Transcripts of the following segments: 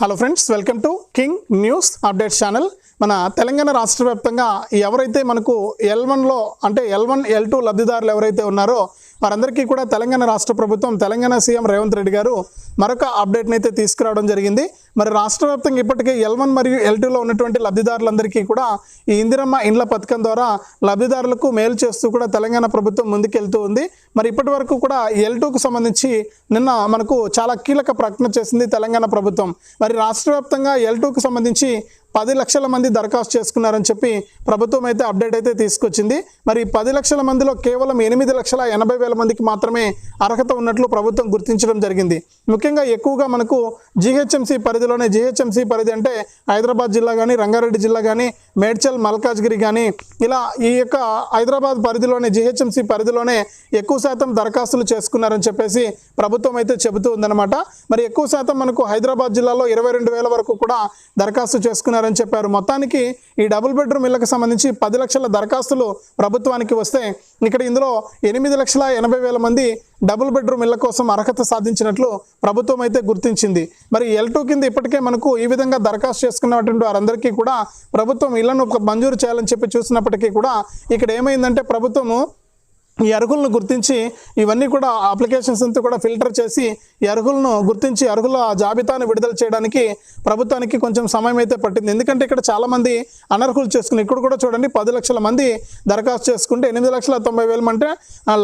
Hello friends welcome to king news update channel మన తెలంగాణ రాష్ట్ర వ్యాప్తంగా ఎవరైతే మనకు ఎల్ వన్లో అంటే ఎల్ వన్ ఎల్ టూ లబ్ధిదారులు ఎవరైతే ఉన్నారో వారందరికీ కూడా తెలంగాణ రాష్ట్ర ప్రభుత్వం తెలంగాణ సీఎం రేవంత్ రెడ్డి గారు మరొక అప్డేట్ని అయితే తీసుకురావడం జరిగింది. మరి రాష్ట్ర వ్యాప్తంగా ఇప్పటికే ఎల్ వన్ మరియు ఎల్ టూలో ఉన్నటువంటి లబ్ధిదారులందరికీ కూడా ఈ ఇందిరమ్మ ఇండ్ల పథకం ద్వారా లబ్ధిదారులకు మేలు చేస్తూ కూడా తెలంగాణ ప్రభుత్వం ముందుకెళ్తూ ఉంది. మరి ఇప్పటి వరకు కూడా ఎల్ టూకు సంబంధించి నిన్న మనకు చాలా కీలక ప్రకటన చేసింది తెలంగాణ ప్రభుత్వం. మరి రాష్ట్ర వ్యాప్తంగా ఎల్ టూకు సంబంధించి పది లక్షల మంది దరఖాస్తు చేసుకున్నారని చెప్పి ప్రభుత్వం అయితే అప్డేట్ అయితే తీసుకొచ్చింది. మరి పది లక్షల మందిలో కేవలం ఎనిమిది లక్షల ఎనభై వేల మందికి మాత్రమే అర్హత ఉన్నట్లు ప్రభుత్వం గుర్తించడం జరిగింది. ముఖ్యంగా ఎక్కువగా మనకు జీహెచ్ఎంసీ పరిధిలోనే జీహెచ్ఎంసీ పరిధి అంటే హైదరాబాద్ జిల్లా కానీ రంగారెడ్డి జిల్లా కానీ మేడ్చల్ మల్కాజ్గిరి కానీ ఇలా ఈ యొక్క హైదరాబాద్ పరిధిలోనే జీహెచ్ఎంసీ పరిధిలోనే ఎక్కువ శాతం దరఖాస్తులు చేసుకున్నారని చెప్పేసి ప్రభుత్వం అయితే చెబుతూ ఉందన్నమాట. మరి ఎక్కువ శాతం మనకు హైదరాబాద్ జిల్లాలో ఇరవై రెండు వేల వరకు కూడా దరఖాస్తు చేసుకున్నారని చెప్పారు. మొత్తానికి ఈ డబుల్ బెడ్రూమ్ ఇళ్ళకు సంబంధించి పది లక్షల దరఖాస్తులు ప్రభుత్వానికి వస్తే ఇక్కడ ఇందులో ఎనిమిది లక్షల ఎనభై వేల మంది డబుల్ బెడ్రూమ్ ఇళ్ళ కోసం అర్హత సాధించినట్లు ప్రభుత్వం అయితే గుర్తించింది. మరి ఎల్ టూ కింద ఇప్పటికే మనకు ఈ విధంగా దరఖాస్తు చేసుకున్నటువంటి వారందరికీ కూడా ప్రభుత్వం ఇళ్ళను మంజూరు చేయాలని చెప్పి చూసినప్పటికీ కూడా ఇక్కడ ఏమైందంటే ప్రభుత్వము ఈ అర్హులను గుర్తించి ఇవన్నీ కూడా అప్లికేషన్స్ అంతా కూడా ఫిల్టర్ చేసి ఈ అర్హులను గుర్తించి అర్హుల జాబితాను విడుదల చేయడానికి ప్రభుత్వానికి కొంచెం సమయం అయితే పట్టింది. ఎందుకంటే ఇక్కడ చాలామంది అనర్హులు చేసుకుని ఇక్కడ కూడా చూడండి పది లక్షల మంది దరఖాస్తు చేసుకుంటే ఎనిమిది లక్షల తొంభై వేల అంటే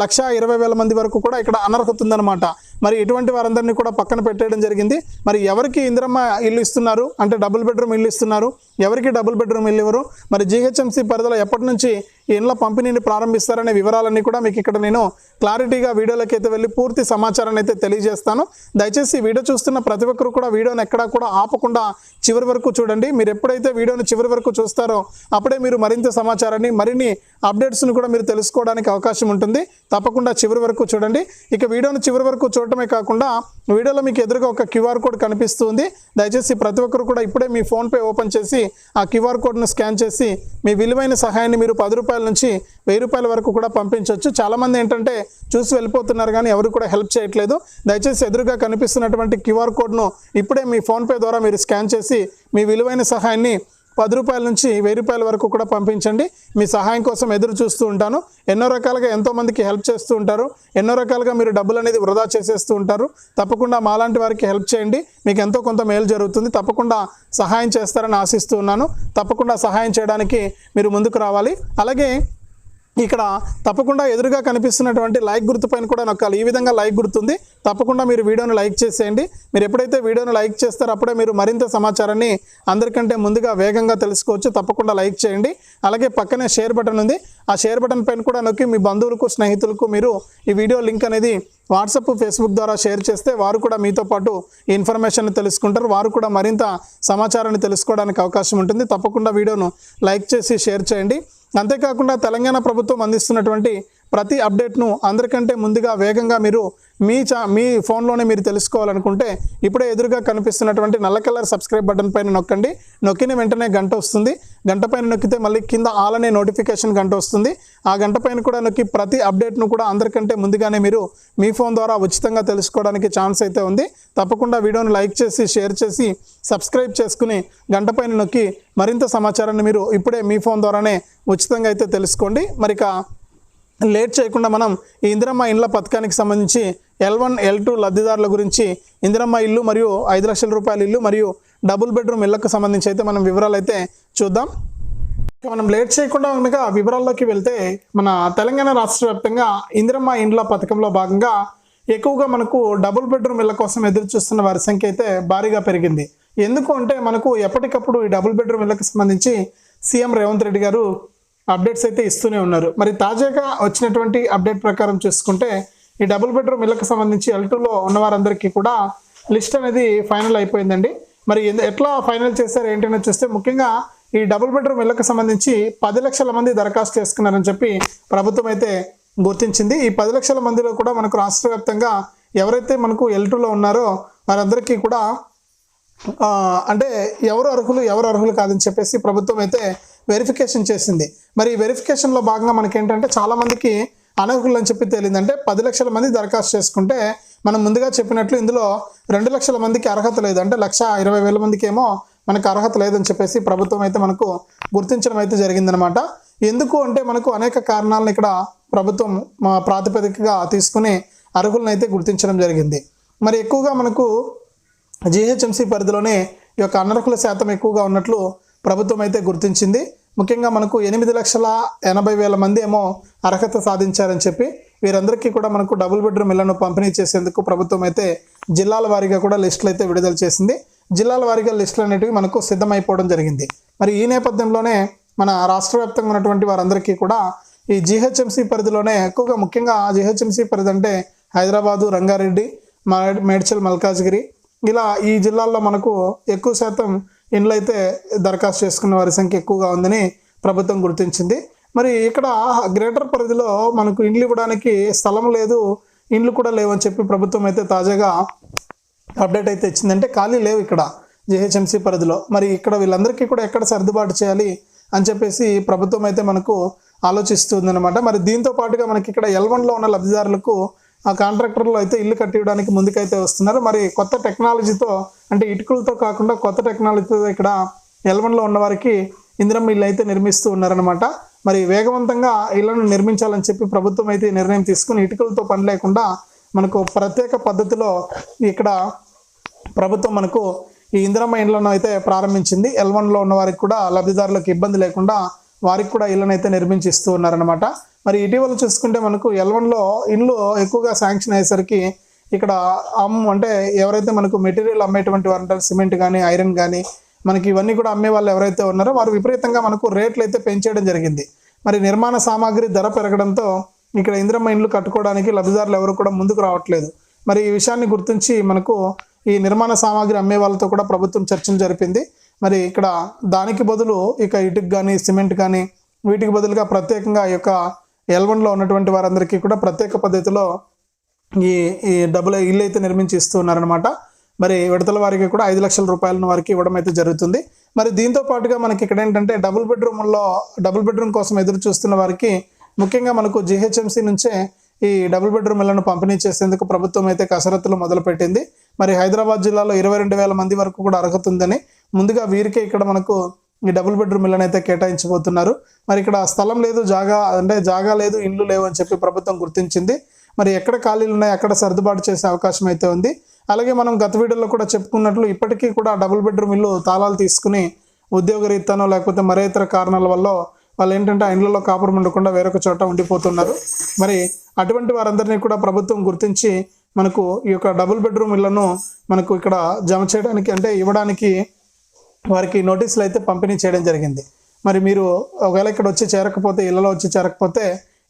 లక్ష ఇరవై వేల మంది వరకు కూడా ఇక్కడ అనర్హత ఉందన్నమాట. మరి ఇటువంటి వారందరినీ కూడా పక్కన పెట్టేయడం జరిగింది. మరి ఎవరికి ఇందిరమ్మ ఇల్లు ఇస్తున్నారు? అంటే డబుల్ బెడ్రూమ్ ఇల్లు ఇస్తున్నారు. ఎవరికి డబుల్ బెడ్రూమ్ ఇల్లు ఇవ్వరు? మరి జీహెచ్ఎంసీ పరిధిలో ఎప్పటి నుంచి ఇండ్ల పంపిణీని ప్రారంభిస్తారనే వివరాలన్నీ కూడా మీకు ఇక్కడ నేను క్లారిటీగా వీడియోలోకి అయితే వెళ్ళి పూర్తి సమాచారాన్ని అయితే తెలియజేస్తాను. దయచేసి వీడియో చూస్తున్న ప్రతి ఒక్కరు కూడా వీడియోని ఎక్కడా కూడా ఆపకుండా చివరి వరకు చూడండి. మీరు ఎప్పుడైతే వీడియోని చివరి వరకు చూస్తారో అప్పుడే మీరు మరింత సమాచారాన్ని మరిన్ని అప్డేట్స్ను కూడా మీరు తెలుసుకోవడానికి అవకాశం ఉంటుంది. తప్పకుండా చివరి వరకు చూడండి. ఇక వీడియోని చివరి వరకు చూడటమే కాకుండా వీడియోలో మీకు ఎదురుగా ఒక క్యూఆర్ కోడ్ కనిపిస్తుంది. దయచేసి ప్రతి ఒక్కరు కూడా ఇప్పుడే మీ ఫోన్పే ఓపెన్ చేసి ఆ క్యూఆర్ కోడ్ను స్కాన్ చేసి మీ విలువైన సహాయాన్ని మీరు పది రూపాయల నుంచి వెయ్యి రూపాయల వరకు కూడా పంపించవచ్చు చాలామంది ఏంటంటే చూసి వెళ్ళిపోతున్నారు కానీ ఎవరు కూడా హెల్ప్ చేయట్లేదు. దయచేసి ఎదురుగా కనిపిస్తున్నటువంటి క్యూఆర్ కోడ్ను ఇప్పుడే మీ ఫోన్పే ద్వారా మీరు స్కాన్ చేసి మీ విలువైన సహాయాన్ని పది రూపాయల నుంచి వెయ్యి రూపాయల వరకు కూడా పంపించండి. మీ సహాయం కోసం ఎదురు చూస్తూ ఉంటాను. ఎన్నో రకాలుగా ఎంతోమందికి హెల్ప్ చేస్తూ ఉంటారు. ఎన్నో రకాలుగా మీరు డబ్బులు అనేది వృధా చేసేస్తూ ఉంటారు. తప్పకుండా మాలాంటి వారికి హెల్ప్ చేయండి. మీకు ఎంతో కొంత మేలు జరుగుతుంది. తప్పకుండా సహాయం చేస్తారని ఆశిస్తూ ఉన్నాను. తప్పకుండా సహాయం చేయడానికి మీరు ముందుకు రావాలి. అలాగే ఇక్కడ తప్పకుండా ఎదురుగా కనిపిస్తున్నటువంటి లైక్ గుర్తు పైన కూడా నొక్కాలి ఈ విధంగా లైక్ గుర్తుంది. తప్పకుండా మీరు వీడియోను లైక్ చేసేయండి. మీరు ఎప్పుడైతే వీడియోను లైక్ చేస్తారో అప్పుడే మీరు మరింత సమాచారాన్ని అందరికంటే ముందుగా వేగంగా తెలుసుకోవచ్చు. తప్పకుండా లైక్ చేయండి. అలాగే పక్కనే షేర్ బటన్ ఉంది. ఆ షేర్ బటన్ పైన కూడా నొక్కి మీ బంధువులకు స్నేహితులకు మీరు ఈ వీడియో లింక్ అనేది వాట్సాప్ ఫేస్బుక్ ద్వారా షేర్ చేస్తే వారు కూడా మీతో పాటు ఈ ఇన్ఫర్మేషన్ తెలుసుకుంటారు. వారు కూడా మరింత సమాచారాన్ని తెలుసుకోవడానికి అవకాశం ఉంటుంది. తప్పకుండా వీడియోను లైక్ చేసి షేర్ చేయండి. అంతేకాకుండా తెలంగాణ ప్రభుత్వం అందిస్తున్నటువంటి ప్రతి అప్డేట్ను అందరికంటే ముందుగా వేగంగా మీరు మీ చా మీ ఫోన్లోనే మీరు తెలుసుకోవాలనుకుంటే ఇప్పుడే ఎదురుగా కనిపిస్తున్నటువంటి నల్ల కలర్ సబ్స్క్రైబ్ బటన్ పైన నొక్కండి. నొక్కిన వెంటనే గంట వస్తుంది. గంట పైన నొక్కితే మళ్ళీ కింద ఆలనే నోటిఫికేషన్ గంట వస్తుంది. ఆ గంట పైన కూడా నొక్కి ప్రతి అప్డేట్ను కూడా అందరికంటే ముందుగానే మీరు మీ ఫోన్ ద్వారా ఉచితంగా తెలుసుకోవడానికి ఛాన్స్ అయితే ఉంది. తప్పకుండా వీడియోను లైక్ చేసి షేర్ చేసి సబ్స్క్రైబ్ చేసుకుని గంట పైన నొక్కి మరింత సమాచారాన్ని మీరు ఇప్పుడే మీ ఫోన్ ద్వారానే ఉచితంగా అయితే తెలుసుకోండి. మరిక లేట్ చేయకుండా మనం ఈ ఇందిరమ్మ ఇండ్ల పథకానికి సంబంధించి ఎల్ వన్ ఎల్ టూ లబ్ధిదారుల గురించి ఇందిరమ్మ ఇల్లు మరియు ఐదు లక్షల రూపాయల ఇల్లు మరియు డబుల్ బెడ్రూమ్ ఇళ్ళకు సంబంధించి అయితే మనం వివరాలు అయితే చూద్దాం. మనం లేట్ చేయకుండా కనుక వివరాల్లోకి వెళ్తే మన తెలంగాణ రాష్ట్ర వ్యాప్తంగా ఇందిరమ్మ ఇండ్ల పథకంలో భాగంగా ఎక్కువగా మనకు డబుల్ బెడ్రూమ్ ఇళ్ళ కోసం ఎదురు చూస్తున్న వారి సంఖ్య అయితే భారీగా పెరిగింది. ఎందుకు అంటే మనకు ఎప్పటికప్పుడు ఈ డబుల్ బెడ్రూమ్ ఇళ్ళకు సంబంధించి సీఎం రేవంత్ రెడ్డి గారు అప్డేట్స్ అయితే ఇస్తూనే ఉన్నారు. మరి తాజాగా వచ్చినటువంటి అప్డేట్ ప్రకారం చూసుకుంటే ఈ డబుల్ బెడ్రూమ్ ఇళ్ళకు సంబంధించి ఎల్ టూలో ఉన్న వారందరికీ కూడా లిస్ట్ అనేది ఫైనల్ అయిపోయిందండి. మరి ఎందు- ఎట్లా ఫైనల్ చేశారు ఏంటనే చూస్తే ముఖ్యంగా ఈ డబుల్ బెడ్రూమ్ ఇళ్ళకు సంబంధించి పది లక్షల మంది దరఖాస్తు చేసుకున్నారని చెప్పి ప్రభుత్వం అయితే గుర్తించింది. ఈ పది లక్షల మందిలో కూడా మనకు రాష్ట్ర వ్యాప్తంగా ఎవరైతే మనకు ఎల్ టూలో ఉన్నారో వారందరికీ కూడా అంటే ఎవరు అర్హులు ఎవరు అర్హులు కాదని చెప్పేసి ప్రభుత్వం అయితే వెరిఫికేషన్ చేసింది. మరి ఈ వెరిఫికేషన్లో భాగంగా మనకి ఏంటంటే చాలామందికి అనర్హులు అని చెప్పి తేలిందంటే పది లక్షల మంది దరఖాస్తు చేసుకుంటే మనం ముందుగా చెప్పినట్లు ఇందులో రెండు లక్షల మందికి అర్హత లేదు. అంటే లక్ష ఇరవై వేల మందికి ఏమో మనకు అర్హత లేదని చెప్పేసి ప్రభుత్వం అయితే మనకు గుర్తించడం అయితే జరిగిందనమాట. ఎందుకు అంటే మనకు అనేక కారణాలను ఇక్కడ ప్రభుత్వం మా ప్రాతిపదికగా తీసుకుని అర్హులను అయితే గుర్తించడం జరిగింది. మరి ఎక్కువగా మనకు జీహెచ్ఎంసీ పరిధిలోనే ఈ యొక్క అనర్హుల శాతం ఎక్కువగా ఉన్నట్లు ప్రభుత్వం అయితే గుర్తించింది. ముఖ్యంగా మనకు ఎనిమిది లక్షల ఎనభై వేల మంది ఏమో అర్హత సాధించారని చెప్పి వీరందరికీ కూడా మనకు డబుల్ బెడ్రూమ్ ఇళ్ళను పంపిణీ చేసేందుకు ప్రభుత్వం అయితే జిల్లాల వారీగా కూడా లిస్టులు అయితే విడుదల చేసింది. జిల్లాల వారీగా లిస్టులు అనేటివి మనకు సిద్ధమైపోవడం జరిగింది. మరి ఈ నేపథ్యంలోనే మన రాష్ట్ర వ్యాప్తంగా ఉన్నటువంటి వారందరికీ కూడా ఈ జిహెచ్ఎంసీ పరిధిలోనే ఎక్కువగా ముఖ్యంగా జిహెచ్ఎంసీ పరిధి అంటే హైదరాబాదు రంగారెడ్డి మేడ్చల్ మల్కాజ్గిరి ఇలా ఈ జిల్లాల్లో మనకు ఎక్కువ శాతం ఇండ్లు అయితే దరఖాస్తు చేసుకున్న వారి సంఖ్య ఎక్కువగా ఉందని ప్రభుత్వం గుర్తించింది. మరి ఇక్కడ గ్రేటర్ పరిధిలో మనకు ఇండ్లు ఇవ్వడానికి స్థలం లేదు ఇండ్లు కూడా లేవని చెప్పి ప్రభుత్వం అయితే తాజాగా అప్డేట్ అయితే ఇచ్చిందంటే ఖాళీ లేవు ఇక్కడ జిహెచ్ఎంసీ పరిధిలో. మరి ఇక్కడ వీళ్ళందరికీ కూడా ఎక్కడ సర్దుబాటు చేయాలి అని చెప్పేసి ప్రభుత్వం అయితే మనకు ఆలోచిస్తుందన్నమాట. మరి దీంతో పాటుగా మనకి ఇక్కడ ఎల్వన్లో ఉన్న లబ్ధిదారులకు ఆ కాంట్రాక్టర్లు అయితే ఇల్లు కట్టివ్వడానికి ముందుకైతే వస్తున్నారు. మరి కొత్త టెక్నాలజీతో అంటే ఇటుకలతో కాకుండా కొత్త టెక్నాలజీతో ఇక్కడ ఎల్వన్లో ఉన్న వారికి ఇందిరమ్మ ఇల్లు అయితే నిర్మిస్తూ ఉన్నారనమాట మరి వేగవంతంగా ఇళ్ళను నిర్మించాలని చెప్పి ప్రభుత్వం అయితే నిర్ణయం తీసుకుని ఇటుకలతో పని లేకుండా మనకు ప్రత్యేక పద్ధతిలో ఇక్కడ ప్రభుత్వం మనకు ఈ ఇందిరమ్మ ఇండ్లను అయితే ప్రారంభించింది. ఎల్వన్లో ఉన్న వారికి కూడా లబ్ధిదారులకు ఇబ్బంది లేకుండా వారికి కూడా ఇళ్ళను అయితే నిర్మించి ఇస్తూ ఉన్నారనమాట మరి ఇటీవల చూసుకుంటే మనకు ఎల్వన్లో ఇండ్లు ఎక్కువగా శాంక్షన్ అయ్యేసరికి ఇక్కడ అమ్ అంటే ఎవరైతే మనకు మెటీరియల్ అమ్మేటువంటి వారు ఉంటారు సిమెంట్ కానీ ఐరన్ కానీ మనకి ఇవన్నీ కూడా అమ్మే వాళ్ళు ఎవరైతే ఉన్నారో వారు విపరీతంగా మనకు రేట్లు అయితే పెంచేయడం జరిగింది. మరి నిర్మాణ సామాగ్రి ధర పెరగడంతో ఇక్కడ ఇంద్రమ్మ ఇండ్లు కట్టుకోవడానికి లబ్ధిదారులు ఎవరు కూడా ముందుకు రావట్లేదు. మరి ఈ విషయాన్ని గుర్తించి మనకు ఈ నిర్మాణ సామాగ్రి అమ్మే వాళ్ళతో కూడా ప్రభుత్వం చర్చలు జరిపింది. మరి ఇక్కడ దానికి బదులు ఇక ఇటుకు కానీ సిమెంట్ కానీ వీటికి బదులుగా ప్రత్యేకంగా ఈ యొక్క ఎల్వన్లో ఉన్నటువంటి వారందరికీ కూడా ప్రత్యేక పద్ధతిలో ఈ ఈ డబ్బులు ఇల్లు అయితే నిర్మించి ఇస్తూ ఉన్నారనమాట మరి విడతల వారికి కూడా ఐదు లక్షల రూపాయలను వారికి ఇవ్వడం అయితే జరుగుతుంది. మరి దీంతో పాటుగా మనకి ఇక్కడ ఏంటంటే డబుల్ బెడ్రూమ్లో డబుల్ బెడ్రూమ్ కోసం ఎదురు చూస్తున్న వారికి ముఖ్యంగా మనకు జిహెచ్ఎంసీ నుంచే ఈ డబుల్ బెడ్రూమ్ ఇళ్ళను పంపిణీ చేసేందుకు ప్రభుత్వం అయితే కసరత్తులు మొదలుపెట్టింది. మరి హైదరాబాద్ జిల్లాలో ఇరవై రెండు వేల మంది వరకు కూడా అర్హత ఉందని ముందుగా వీరికే ఇక్కడ మనకు ఈ డబుల్ బెడ్రూమ్ ఇళ్ళని అయితే కేటాయించబోతున్నారు. మరి ఇక్కడ స్థలం లేదు జాగా అంటే జాగా లేదు ఇండ్లు లేవు అని చెప్పి ప్రభుత్వం గుర్తించింది. మరి ఎక్కడ ఖాళీలు ఉన్నాయి అక్కడ సర్దుబాటు చేసే అవకాశం అయితే ఉంది. అలాగే మనం గత వీడియోలో కూడా చెప్పుకున్నట్లు ఇప్పటికీ కూడా డబుల్ బెడ్రూమ్ ఇల్లు తాళాలు తీసుకుని ఉద్యోగరీత్యానో లేకపోతే మరే ఇతర కారణాల వల్ల వాళ్ళు ఏంటంటే ఆ ఇండ్లలో కాపురం ఉండకుండా వేరొక చోట ఉండిపోతున్నారు. మరి అటువంటి వారందరినీ కూడా ప్రభుత్వం గుర్తించి మనకు ఈ యొక్క డబుల్ బెడ్రూమ్ ఇళ్ళను మనకు ఇక్కడ జమ చేయడానికి అంటే ఇవ్వడానికి వారికి నోటీసులు అయితే పంపిణీ చేయడం జరిగింది. మరి మీరు ఒకవేళ ఇక్కడ వచ్చి చేరకపోతే ఇళ్ళలో వచ్చి చేరకపోతే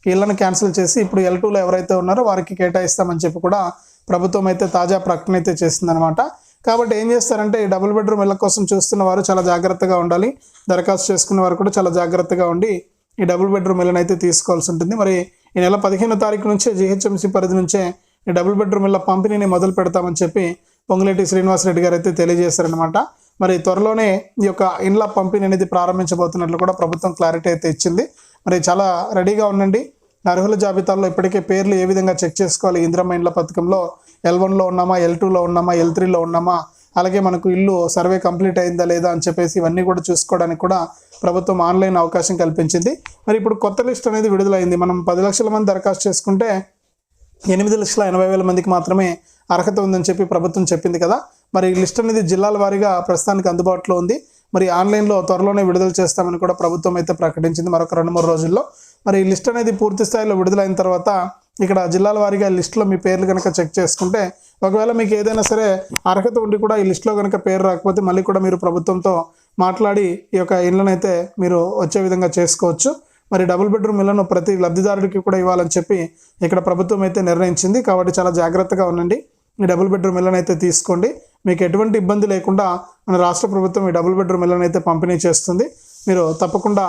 ఇళ్ళను క్యాన్సిల్ చేసి ఇప్పుడు ఎల్ టూలో ఎవరైతే ఉన్నారో వారికి కేటాయిస్తామని చెప్పి కూడా ప్రభుత్వం అయితే తాజా ప్రకటన అయితే చేసిందనమాట కాబట్టి ఏం చేస్తారంటే ఈ డబుల్ బెడ్రూమ్ ఇళ్ళ కోసం చూస్తున్న వారు చాలా జాగ్రత్తగా ఉండాలి. దరఖాస్తు చేసుకున్న వారు కూడా చాలా జాగ్రత్తగా ఉండి ఈ డబుల్ బెడ్రూమ్ ఇళ్ళని అయితే తీసుకోవాల్సి ఉంటుంది. మరి ఈ నెల పదిహేనో తారీఖు నుంచే జిహెచ్ఎంసీ పరిధి నుంచే ఈ డబుల్ బెడ్రూమ్ ఇళ్ళ పంపిణీని మొదలు పెడతామని చెప్పి పొంగులేటి శ్రీనివాసరెడ్డి గారు అయితే తెలియజేశారనమాట మరి త్వరలోనే ఈ యొక్క ఇండ్ల పంపిణీ అనేది ప్రారంభించబోతున్నట్లు కూడా ప్రభుత్వం క్లారిటీ అయితే ఇచ్చింది. మరి చాలా రెడీగా ఉండండి. అర్హుల జాబితాలో ఇప్పటికే పేర్లు ఏ విధంగా చెక్ చేసుకోవాలి? ఇంద్రమ్మ ఇండ్ల పథకంలో ఎల్ వన్లో ఉన్నామా? ఎల్ టూలో ఉన్నామా? ఎల్ త్రీలో ఉన్నామా? అలాగే మనకు ఇల్లు సర్వే కంప్లీట్ అయిందా లేదా అని చెప్పేసి ఇవన్నీ కూడా చూసుకోవడానికి కూడా ప్రభుత్వం ఆన్లైన్ అవకాశం కల్పించింది. మరి ఇప్పుడు కొత్త లిస్ట్ అనేది విడుదలైంది. మనం పది లక్షల మంది దరఖాస్తు చేసుకుంటే ఎనిమిది లక్షల ఎనభై వేల మందికి మాత్రమే అర్హత ఉందని చెప్పి ప్రభుత్వం చెప్పింది కదా. మరి ఈ లిస్ట్ అనేది జిల్లాల వారీగా ప్రస్తుతానికి అందుబాటులో ఉంది. మరి ఆన్లైన్లో త్వరలోనే విడుదల చేస్తామని కూడా ప్రభుత్వం అయితే ప్రకటించింది మరొక రెండు మూడు రోజుల్లో. మరి ఈ లిస్ట్ అనేది పూర్తి స్థాయిలో విడుదలైన తర్వాత ఇక్కడ జిల్లాల వారీగా లిస్టులో మీ పేర్లు కనుక చెక్ చేసుకుంటే ఒకవేళ మీకు ఏదైనా సరే అర్హత ఉండి కూడా ఈ లిస్టులో కనుక పేరు రాకపోతే మళ్ళీ కూడా మీరు ప్రభుత్వంతో మాట్లాడి ఈ యొక్క ఇళ్ళను అయితే మీరు వచ్చే విధంగా చేసుకోవచ్చు. మరి డబుల్ బెడ్రూమ్ ఇళ్ళను ప్రతి లబ్ధిదారుడికి కూడా ఇవ్వాలని చెప్పి ఇక్కడ ప్రభుత్వం అయితే నిర్ణయించింది. కాబట్టి చాలా జాగ్రత్తగా ఉండండి. ఈ డబుల్ బెడ్రూమ్ ఇళ్ళనైతే తీసుకోండి. మీకు ఎటువంటి ఇబ్బంది లేకుండా మన రాష్ట్ర ప్రభుత్వం ఈ డబుల్ బెడ్రూమ్ ఇళ్ళని అయితే పంపిణీ చేస్తుంది. మీరు తప్పకుండా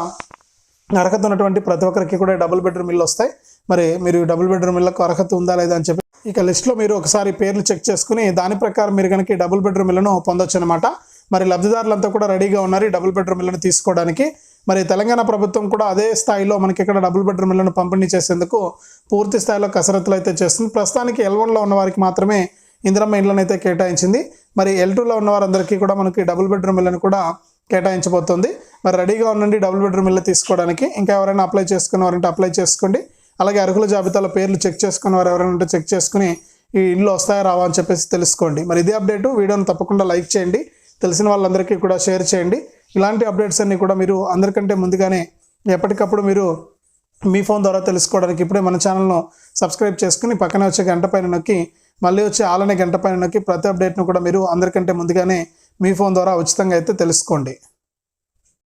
అర్హత ఉన్నటువంటి ప్రతి ఒక్కరికి కూడా డబుల్ బెడ్రూమ్ ఇల్లు వస్తాయి. మరి మీరు డబుల్ బెడ్రూమ్ ఇళ్ళకు అర్హత ఉందా లేదా అని చెప్పి ఇక లిస్ట్లో మీరు ఒకసారి పేర్లు చెక్ చేసుకుని దాని ప్రకారం మీరు కనుక డబుల్ బెడ్రూమ్ ఇళ్ళను పొందొచ్చు అనమాట మరి లబ్ధిదారులంతా కూడా రెడీగా ఉన్నారు ఈ డబుల్ బెడ్రూమ్ ఇళ్ళను తీసుకోవడానికి. మరి తెలంగాణ ప్రభుత్వం కూడా అదే స్థాయిలో మనకి ఇక్కడ డబుల్ బెడ్రూమ్ ఇళ్ళను పంపిణీ చేసేందుకు పూర్తి స్థాయిలో కసరత్తులు అయితే చేస్తుంది. ప్రస్తుతానికి ఎల్వన్లో ఉన్న వారికి మాత్రమే ఇందిరమ్మ ఇళ్ళను అయితే కేటాయించింది. మరి ఎల్ టూలో ఉన్న వారందరికీ కూడా మనకి డబుల్ బెడ్రూమ్ ఇళ్ళను కూడా కేటాయించబోతుంది. మరి రెడీగా ఉండండి డబుల్ బెడ్రూమ్ ఇల్లు తీసుకోవడానికి. ఇంకా ఎవరైనా అప్లై చేసుకున్నవారంటే అప్లై చేసుకోండి. అలాగే అర్హుల జాబితాలో పేర్లు చెక్ చేసుకున్న వారు ఎవరైనా ఉంటే చెక్ చేసుకుని ఈ ఇల్లు వస్తాయా రావా అని చెప్పేసి తెలుసుకోండి. మరి ఇదే అప్డేట్ వీడియోని తప్పకుండా లైక్ చేయండి. తెలిసిన వాళ్ళందరికీ కూడా షేర్ చేయండి. ఇలాంటి అప్డేట్స్ అన్నీ కూడా మీరు అందరికంటే ముందుగానే ఎప్పటికప్పుడు మీరు మీ ఫోన్ ద్వారా తెలుసుకోవడానికి ఇప్పుడే మన ఛానల్ను సబ్స్క్రైబ్ చేసుకుని పక్కనే వచ్చే గంట పైన నొక్కి మళ్ళీ వచ్చే ఆలనే గంట పైన నొక్కి ప్రతి అప్డేట్ను కూడా మీరు అందరికంటే ముందుగానే మీ ఫోన్ ద్వారా ఉచితంగా అయితే తెలుసుకోండి.